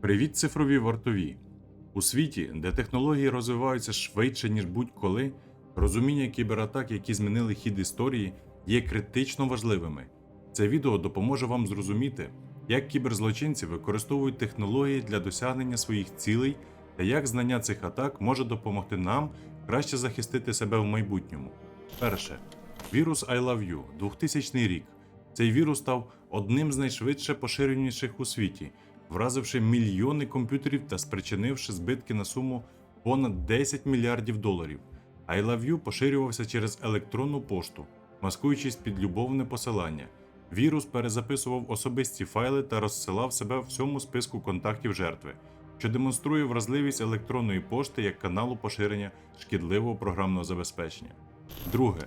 Привіт, цифрові вартові! У світі, де технології розвиваються швидше, ніж будь-коли, розуміння кібератак, які змінили хід історії, є критично важливими. Це відео допоможе вам зрозуміти, як кіберзлочинці використовують технології для досягнення своїх цілей та як знання цих атак може допомогти нам краще захистити себе в майбутньому. Перше. Вірус I Love You 2000 рік. Цей вірус став одним з найшвидше поширеніших у світі, вразивши мільйони комп'ютерів та спричинивши збитки на суму понад 10 мільярдів доларів. I Love You поширювався через електронну пошту, маскуючись під любовне посилання. Вірус перезаписував особисті файли та розсилав себе в всьому списку контактів жертви, що демонструє вразливість електронної пошти як каналу поширення шкідливого програмного забезпечення. Друге.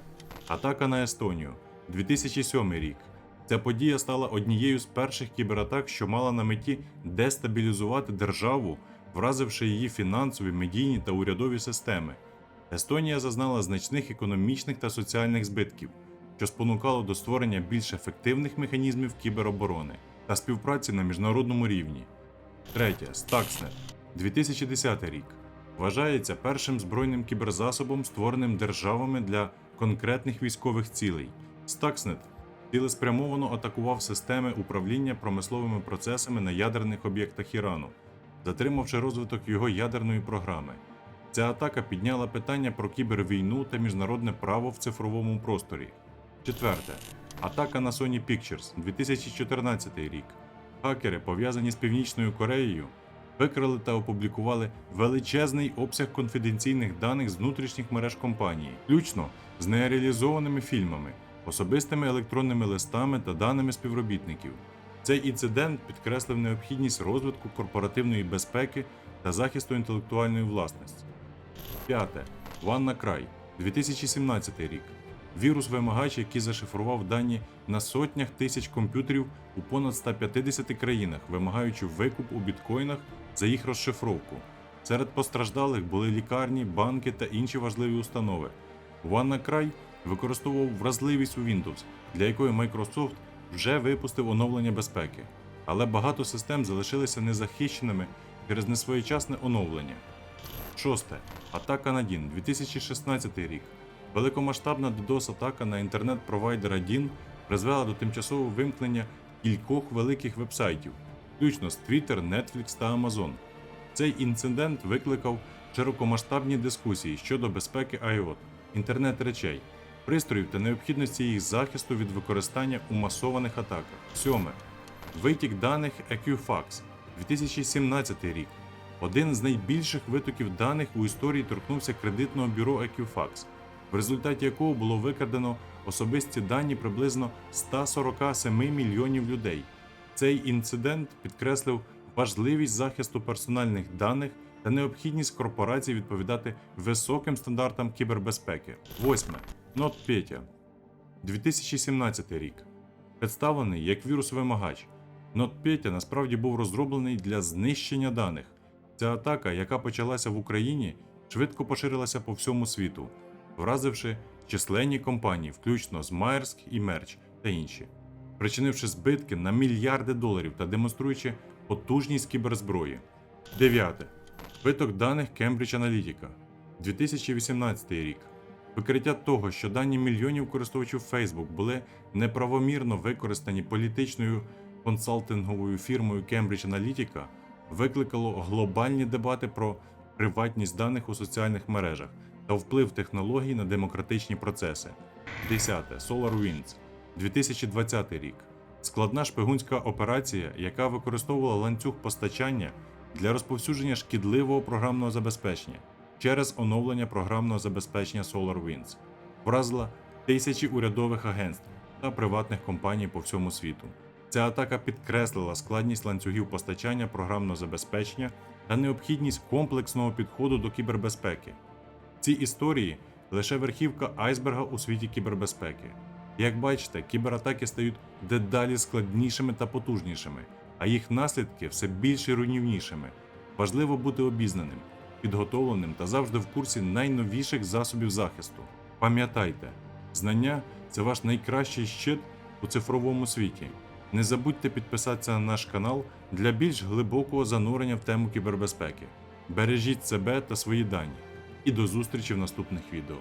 Атака на Естонію 2007 рік. Ця подія стала однією з перших кібератак, що мала на меті дестабілізувати державу, вразивши її фінансові, медійні та урядові системи. Естонія зазнала значних економічних та соціальних збитків, що спонукало до створення більш ефективних механізмів кібероборони та співпраці на міжнародному рівні. Третє. Stuxnet 2010 рік. Вважається першим збройним кіберзасобом, створеним державами для конкретних військових цілей. Stuxnet цілеспрямовано атакував системи управління промисловими процесами на ядерних об'єктах Ірану, затримавши розвиток його ядерної програми. Ця атака підняла питання про кібервійну та міжнародне право в цифровому просторі. Четверте. Атака на Sony Pictures 2014 рік. Хакери, пов'язані з Північною Кореєю, викрали та опублікували величезний обсяг конфіденційних даних з внутрішніх мереж компанії, включно з нереалізованими фільмами, особистими електронними листами та даними співробітників. Цей інцидент підкреслив необхідність розвитку корпоративної безпеки та захисту інтелектуальної власності. П'яте. WannaCry 2017 рік. Вірус вимагач, який зашифрував дані на сотнях тисяч комп'ютерів у понад 150 країнах, вимагаючи викуп у біткоїнах за їх розшифровку. Серед постраждалих були лікарні, банки та інші важливі установи. WannaCry використовував вразливість у Windows, для якої Microsoft вже випустив оновлення безпеки, але багато систем залишилися незахищеними через несвоєчасне оновлення. Шосте. Атака на DIN 2016 рік. Великомасштабна DDoS-атака на інтернет-провайдера DIN призвела до тимчасового вимкнення кількох великих вебсайтів, включно з Twitter, Netflix та Amazon. Цей інцидент викликав широкомасштабні дискусії щодо безпеки IoT, інтернет речей, пристроїв та необхідності їх захисту від використання у масованих атаках. Сьоме. Витік даних Equifax 2017 рік. Один з найбільших витоків даних у історії торкнувся кредитного бюро Equifax, в результаті якого було викрадено особисті дані приблизно 147 мільйонів людей. Цей інцидент підкреслив важливість захисту персональних даних та необхідність корпорацій відповідати високим стандартам кібербезпеки. Восьме. NotPetya 2017 рік. Представлений як вірус-вимагач. NotPetya насправді був розроблений для знищення даних. Ця атака, яка почалася в Україні, швидко поширилася по всьому світу, вразивши численні компанії, включно з Maersk і Merch та інші, причинивши збитки на мільярди доларів та демонструючи потужність кіберзброї. Дев'яте. Виток даних Cambridge Analytica 2018 рік. Викриття того, що дані мільйонів користувачів Facebook були неправомірно використані політичною консалтинговою фірмою Cambridge Analytica, викликало глобальні дебати про приватність даних у соціальних мережах та вплив технологій на демократичні процеси. 10. SolarWinds 2020 рік. Складна шпигунська операція, яка використовувала ланцюг постачання для розповсюдження шкідливого програмного забезпечення через оновлення програмного забезпечення SolarWinds, вразила тисячі урядових агентств та приватних компаній по всьому світу. Ця атака підкреслила складність ланцюгів постачання програмного забезпечення та необхідність комплексного підходу до кібербезпеки. Ці історії лише верхівка айсберга у світі кібербезпеки. Як бачите, кібератаки стають дедалі складнішими та потужнішими, а їх наслідки все більш і руйнівнішими. Важливо бути обізнаним, підготовленим та завжди в курсі найновіших засобів захисту. Пам'ятайте, знання це ваш найкращий щит у цифровому світі. Не забудьте підписатися на наш канал для більш глибокого занурення в тему кібербезпеки. Бережіть себе та свої дані. І до зустрічі в наступних відео.